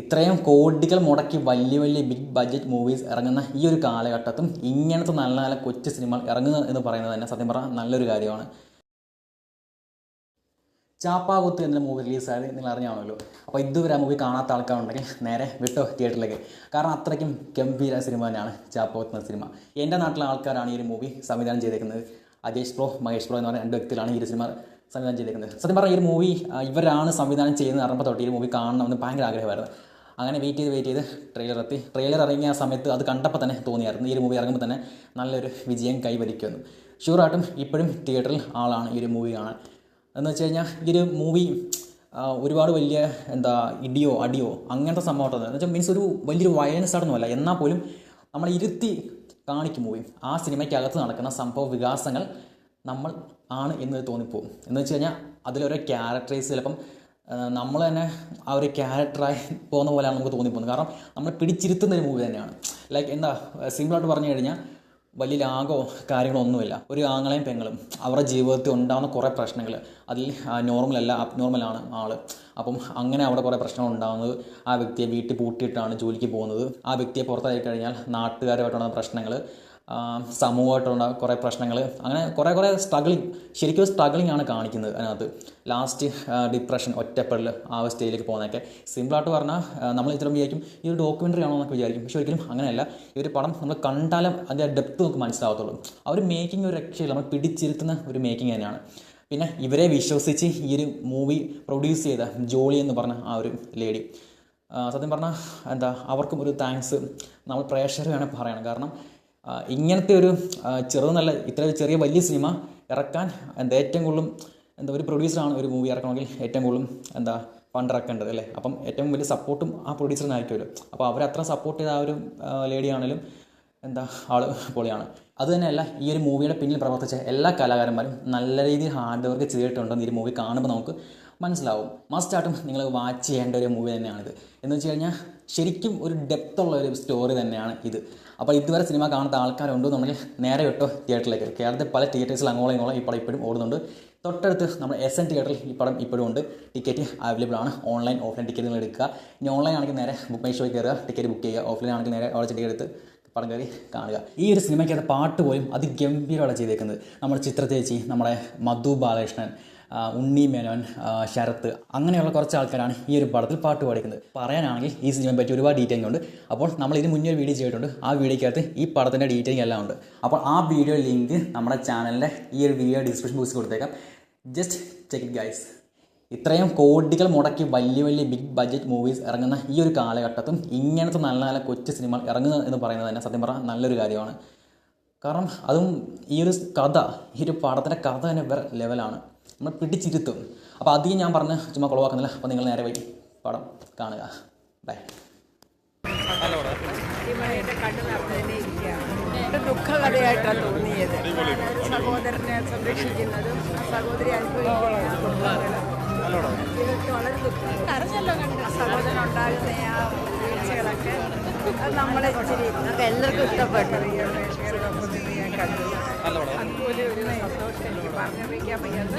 ഇത്രയും കോടികൾ മുടക്കി വലിയ വലിയ ബിഗ് ബഡ്ജറ്റ് മൂവീസ് ഇറങ്ങുന്ന ഈ ഒരു കാലഘട്ടത്തും ഇങ്ങനത്തെ നല്ല നല്ല കൊച്ചു സിനിമകൾ ഇറങ്ങുക എന്ന് പറയുന്നത് തന്നെ സത്യം പറഞ്ഞാൽ നല്ലൊരു കാര്യമാണ്. ചാപ്പാകുത്ത് എന്ന മൂവി റിലീസായത് നിങ്ങൾ അറിഞ്ഞാണല്ലോ. അപ്പോൾ ഇതുവരെ ആ മൂവി കാണാത്ത ആൾക്കാരുണ്ടെങ്കിൽ നേരെ വിട്ടോ തിയേറ്ററിലേക്ക് കാരണം അത്രയ്ക്കും ഗംഭീര സിനിമ തന്നെയാണ് ചാപ്പാകുത്ത് എന്ന സിനിമ എന്റെ നാട്ടിലെ ആൾക്കാരാണ് ഈ ഒരു മൂവി സംവിധാനം ചെയ്തേക്കുന്നത്. അജേഷ് പ്രോ മഹേഷ് പ്രോ എന്ന് പറയുന്ന രണ്ട് വ്യക്തികളാണ് ഈ ഒരു സിനിമ സംവിധാനം ചെയ്തേക്കുന്നത്. സത്യം പറഞ്ഞാൽ ഈ മൂവി ഇവരാണ് സംവിധാനം ചെയ്യുന്നത് അറിയുമ്പോൾ തൊട്ട് ഈ മൂവി കാണണമെന്ന് ഭയങ്കര ആഗ്രഹമായിരുന്നു. അങ്ങനെ വെയിറ്റ് ചെയ്ത് വെയിറ്റ് ചെയ്ത് ട്രെയിലർ എത്തി. ട്രെയിലർ ഇറങ്ങിയ സമയത്ത് അത് കണ്ടപ്പോൾ തന്നെ തോന്നിയായിരുന്നു. ഈ ഒരു മൂവി ഇറങ്ങുമ്പോൾ തന്നെ നല്ലൊരു വിജയം കൈവരിക്കുമെന്ന്. ഷുവറായിട്ടും ഇപ്പോഴും തിയേറ്ററിൽ ആളാണ് ഈ ഒരു മൂവി കാണാൻ. എന്ന് വെച്ച് കഴിഞ്ഞാൽ ഈ ഒരു മൂവി ഒരുപാട് വലിയ എന്താ ഇടിയോ അടിയോ അങ്ങനത്തെ സംഭവം എന്ന് വെച്ചാൽ മീൻസ് ഒരു വലിയൊരു വയലൻസ് ആയിട്ടൊന്നുമല്ല എന്നാൽ പോലും നമ്മൾ ഇരുത്തി കാണിക്കും മൂവി ആ സിനിമയ്ക്കകത്ത് നടക്കുന്ന സംഭവ വികാസങ്ങൾ നമ്മൾ ആണ് എന്ന് തോന്നിപ്പോകും എന്ന് വെച്ച് കഴിഞ്ഞാൽ അതിലൊരു ക്യാരക്ടറൈസ് ചിലപ്പം നമ്മൾ തന്നെ ആ ഒരു ക്യാരക്ടറായി പോകുന്ന പോലെയാണ് നമുക്ക് തോന്നിപ്പോകുന്നത്. കാരണം നമ്മൾ പിടിച്ചിരുത്തുന്ന ഒരു മൂവി തന്നെയാണ്. ലൈക്ക് എന്താ സിമ്പിളായിട്ട് പറഞ്ഞു കഴിഞ്ഞാൽ വലിയ ലാഗോ കാര്യങ്ങളോ ഒന്നുമില്ല. ഒരു ആങ്ങളെയും പെങ്ങളും അവരുടെ ജീവിതത്തിൽ ഉണ്ടാകുന്ന കുറേ പ്രശ്നങ്ങൾ അതിൽ നോർമലല്ല അബ്നോർമലാണ് ആൾ അപ്പം അങ്ങനെ അവിടെ കുറേ പ്രശ്നങ്ങൾ ഉണ്ടാകുന്നത് ആ വ്യക്തിയെ വീട്ടിൽ പൂട്ടിയിട്ടാണ് ജോലിക്ക് പോകുന്നത്. ആ വ്യക്തിയെ പുറത്തായി കഴിഞ്ഞാൽ നാട്ടുകാരുമായിട്ടുള്ള പ്രശ്നങ്ങൾ സമൂഹമായിട്ടുള്ള കുറേ പ്രശ്നങ്ങൾ അങ്ങനെ കുറേ കുറേ സ്ട്രഗിളിങ് ശരിക്കും സ്ട്രഗിളിങ് ആണ് കാണിക്കുന്നത് അതിനകത്ത്. ലാസ്റ്റ് ഡിപ്രഷൻ ഒറ്റപ്പെടൽ ആ ഒരു സ്റ്റേജിലേക്ക് പോകുന്നതൊക്കെ. സിമ്പിളായിട്ട് പറഞ്ഞാൽ നമ്മൾ ഇത്ര വിചാരിക്കും ഈ ഒരു ഡോക്യുമെന്ററി ആണോ എന്നൊക്കെ വിചാരിക്കും. പക്ഷേ ഒരിക്കലും അങ്ങനെയല്ല. ഈ ഒരു പടം നമ്മൾ കണ്ടാലും അതിന്റെ ഡെപ്ത് നമുക്ക് മനസ്സിലാവത്തുള്ളൂ. ആ ഒരു മേക്കിംഗ് ഒരു രക്ഷയില്ല. നമ്മൾ പിടിച്ചിരുത്തുന്ന ഒരു മേക്കിംഗ് തന്നെയാണ്. പിന്നെ ഇവരെ വിശ്വസിച്ച് ഈ ഒരു മൂവി പ്രൊഡ്യൂസ് ചെയ്ത ജോളി എന്ന് പറഞ്ഞ ആ ഒരു ലേഡി സത്യം പറഞ്ഞാൽ എന്താ അവർക്കും ഒരു താങ്ക്സ് നമ്മൾ പ്രേക്ഷകർ വേണമെങ്കിൽ പറയണം. കാരണം ഇങ്ങനത്തെ ഒരു ചെറു നല്ല ഇത്ര ചെറിയ വലിയ സിനിമ ഇറക്കാൻ എന്താ ഏറ്റവും കൂടുതലും എന്താ ഒരു പ്രൊഡ്യൂസറാണ് ഒരു മൂവി ഇറക്കണമെങ്കിൽ ഏറ്റവും കൂടുതലും എന്താ ഫണ്ട് ഇറക്കേണ്ടത് അല്ലേ? അപ്പം ഏറ്റവും വലിയ സപ്പോർട്ടും ആ പ്രൊഡ്യൂസറിനായിരിക്കുമല്ലോ അപ്പോൾ അവരത്ര സപ്പോർട്ട് ചെയ്ത ആ ഒരു ലേഡി ആണെങ്കിലും എന്താ ആൾ പൊളിയാണ്. അത് തന്നെയല്ല ഈ ഒരു മൂവിയുടെ പിന്നിൽ പ്രവർത്തിച്ച എല്ലാ കലാകാരന്മാരും നല്ല രീതിയിൽ ഹാർഡ് വർക്ക് ചെയ്തിട്ടുണ്ടെന്ന് ഈ മൂവി കാണുമ്പോൾ നമുക്ക് മനസ്സിലാവും. മസ്റ്റായിട്ടും നിങ്ങൾ വാച്ച് ചെയ്യേണ്ട ഒരു മൂവി തന്നെയാണിത്. എന്ന് വെച്ച് കഴിഞ്ഞാൽ ശരിക്കും ഒരു ഡെപ്ത് ഉള്ള ഒരു സ്റ്റോറി തന്നെയാണ് ഇത്. അപ്പോൾ ഇതുവരെ സിനിമ കാണാത്ത ആൾക്കാരുണ്ടെന്നുണ്ടെങ്കിൽ നേരെ വിട്ടോ തിയേറ്ററിലേക്ക് കേരളത്തിൽ പല തിയേറ്റേഴ്സിൽ അങ്ങോളം ഇങ്ങോളം ഈ പടം ഇപ്പോഴും ഓടുന്നുണ്ട്. തൊട്ടടുത്ത് നമ്മൾ എസ് എൻ തിയേറ്ററിൽ ഈ പടം ഇപ്പോഴും ഉണ്ട്. ടിക്കറ്റ് അവൈലബിൾ ആണ്. ഓൺലൈൻ ഓഫ്ലൈൻ ടിക്കറ്റ് നിങ്ങൾ എടുക്കുക. ഇനി ഓൺലൈൻ ആണെങ്കിൽ നേരെ ബുക്ക് മൈ ഷോയിൽ കയറുക. ടിക്കറ്റ് ബുക്ക് ചെയ്യുക. ഓഫ്ലൈൻ ആണെങ്കിൽ നേരെ അവിടെ ചെടി എടുത്ത് പടം കയറി കാണുക. ഈ ഒരു സിനിമയ്ക്കകത്ത് പാട്ട് പോലും അതിഗംഭീരമാണ് ചെയ്തേക്കുന്നത്. നമ്മുടെ ചിത്ര ചേച്ചി നമ്മുടെ മധു ബാലകൃഷ്ണൻ ഉണ്ണി മേനോൻ ശരത്ത് അങ്ങനെയുള്ള കുറച്ച് ആൾക്കാരാണ് ഈ ഒരു പടത്തിൽ പാട്ട് പാടിക്കുന്നത് പറയാനാണെങ്കിൽ ഈ സിനിമയെ പറ്റി ഒരുപാട് ഡീറ്റെയിലിംഗ് ഉണ്ട്. അപ്പോൾ നമ്മൾ ഇതിന് മുന്നേ ഒരു വീഡിയോ ചെയ്തിട്ടുണ്ട്. ആ വീഡിയോക്കകത്ത് ഈ പടത്തിന്റെ ഡീറ്റെയിലിംഗ് എല്ലാം ഉണ്ട്. അപ്പോൾ ആ വീഡിയോ ലിങ്ക് നമ്മുടെ ചാനലിന്റെ ഈ ഒരു വീഡിയോ ഡിസ്ക്രിപ്ഷൻ ബോക്സിൽ കൊടുത്തേക്കാം. ജസ്റ്റ് ചെക്ക് ഇറ്റ് ഗൈസ് ഇത്രയും കോടികൾ മുടക്കി വലിയ വലിയ ബിഗ് ബഡ്ജറ്റ് മൂവീസ് ഇറങ്ങുന്ന ഈ ഒരു കാലഘട്ടത്തും ഇങ്ങനത്തെ നല്ല നല്ല കൊച്ചു സിനിമ ഇറങ്ങുക എന്ന് പറയുന്നത് തന്നെ സത്യം പറഞ്ഞാൽ നല്ലൊരു കാര്യമാണ്. കാരണം അതും ഈ ഒരു കഥ ഈ ഒരു പടത്തിന്റെ കഥ തന്നെ വേറെ ലെവലാണ് നമ്മൾ പിടിച്ചിരുത്തും. അപ്പോൾ അധികം ഞാൻ പറഞ്ഞ് ചുമ്മാ കുളവാക്കുന്നില്ല. അപ്പോൾ നിങ്ങൾ നേരെ പോയി പടം കാണുക. ബൈ ദുഃഖകഥയായിട്ടാണ് തോന്നിയത്. സഹോദരനെ സംരക്ഷിക്കുന്നതും സഹോദരി അനുഭവിക്കുന്നതും. വളരെ ദുഃഖം കരഞ്ഞല്ലോ കണ്ട്. സഹോദരൻ ഉണ്ടാകുന്ന ആ വീഴ്ചകളൊക്കെ അത് നമ്മളെ ഇച്ചിരി നമുക്ക് എല്ലാവർക്കും ഇഷ്ടപ്പെട്ടു. ഞാൻ കണ്ടു അതുപോലെ ഒരു സന്തോഷം എനിക്ക് പറഞ്ഞറിയിക്കാൻ വയ്യാത്ത